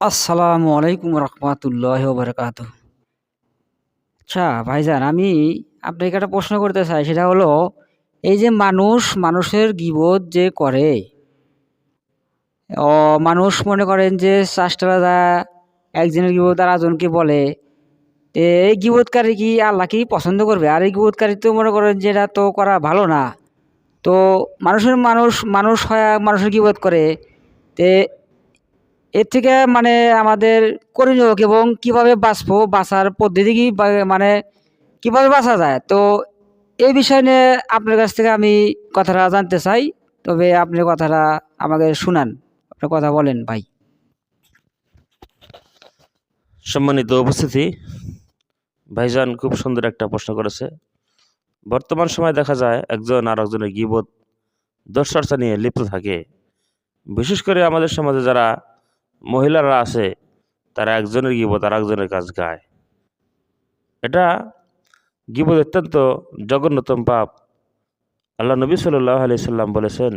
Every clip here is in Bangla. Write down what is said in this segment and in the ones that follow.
আসসালামু আলাইকুম রহমতুল্লাহ বারকাত আচ্ছা ভাইজান, আমি আপনাকে একটা প্রশ্ন করতে চাই, সেটা হলো, এই যে মানুষ, মানুষের গিবোধ যে করে, ও মানুষ মনে করেন যে চাষটারা একজনের গিবোধ আর একজনকে বলে এই গিবোধকারী কি আল্লাহ কি পছন্দ করবে? আর এই গিবোধকারী তো মনে করেন যে এটা তো করা ভালো না। তো মানুষের মানুষ মানুষ হয়, মানুষের গিবোধ করে, তে এর থেকে মানে আমাদের করণীয় এবং কীভাবে বাঁচবো, বাঁচার পদ্ধতি কি মানে কীভাবে বাঁচা যায়? তো এই বিষয় নিয়ে আপনার কাছ থেকে আমি কথাটা জানতে চাই। তবে আপনি কথাটা আমাকে শুনান আপনি কথা বলেন ভাই। সম্মানিত উপস্থিতি, ভাইজান খুব সুন্দর একটা প্রশ্ন করেছে। বর্তমান সময় দেখা যায় একজন আর একজনের গিবত দোষচর্চা নিয়ে লিপ্ত থাকে। বিশেষ করে আমাদের সমাজে যারা মহিলারা আছে, তারা একজনের গিবত আর একজনের কাজ গায়। এটা গিবত অত্যন্ত জঘন্যতম পাপ। আল্লাহ নবী সাল্লাহ আলি সাল্লাম বলেছেন,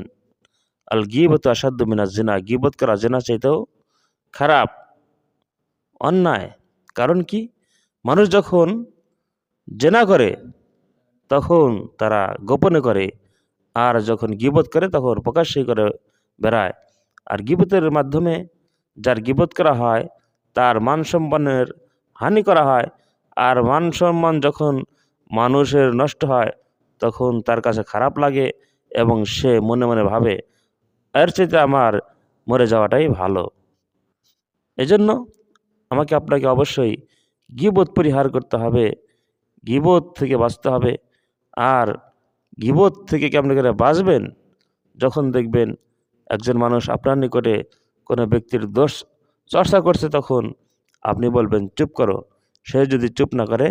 আল গিবত আসাদ্দ মিনা জিনা গিবত করা জেনা চাইতেও খারাপ, অন্যায়। কারণ কি? মানুষ যখন জেনা করে, তখন তারা গোপনে করে, আর যখন গিবত করে, তখন প্রকাশ্যই করে বেড়ায়। আর গিবতের মাধ্যমে যার গিবত করা হয়, তার মান সম্মানের হানি করা হয়। আর মান সম্মান যখন মানুষের নষ্ট হয়, তখন তার কাছে খারাপ লাগে এবং সে মনে মনে ভাবে, এর চাইতে আমার মরে যাওয়াটাই ভালো। এজন্য আমাকে আপনাকে অবশ্যই গিবোধ পরিহার করতে হবে গিবোধ থেকে বাঁচতে হবে। আর গিবোধ থেকে কেমন করে বাঁচবেন? যখন দেখবেন একজন মানুষ আপনার নিকটে কোনো ব্যক্তির দোষ চর্চা করছে তখন আপনি বলবেন, চুপ করো। সে যদি চুপ না করে,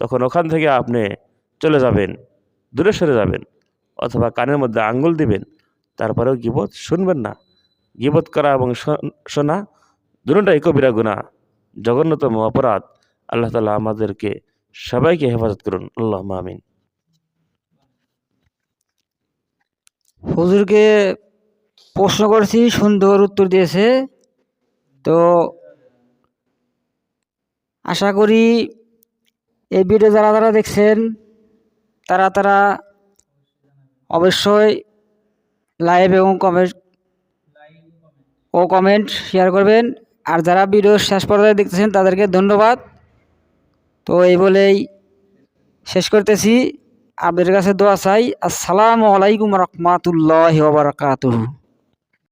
তখন ওখান থেকে আপনি চলে যাবেন, দূরে সরে যাবেন অথবা কানের মধ্যে আঙ্গুল দিবেন। তারপরেও গিবোধ শুনবেন না। গিবোধ করা এবং শোনা দুটোটাই কবিরা গুণা জঘন্যতম অপরাধ। আল্লাহ তালা আমাদেরকে সবাইকে হেফাজত করুন। আল্লাহ মামিন হুজুরকে প্রশ্ন করছি, সুন্দর উত্তর দিয়েছে। তো আশা করি এই ভিডিও যারা যারা দেখছেন, তারা তারা অবশ্যই লাইভ এবং কমেন্ট ও কমেন্ট শেয়ার করবেন। আর যারা ভিডিও শেষ পর্যায়ে দেখতেছেন, তাদেরকে ধন্যবাদ। তো এই বলেই শেষ করতেছি। আপনাদের কাছে দোয়া চাই। আসসালামু আলাইকুম রহমতুল্লাহ বারকাতুহ।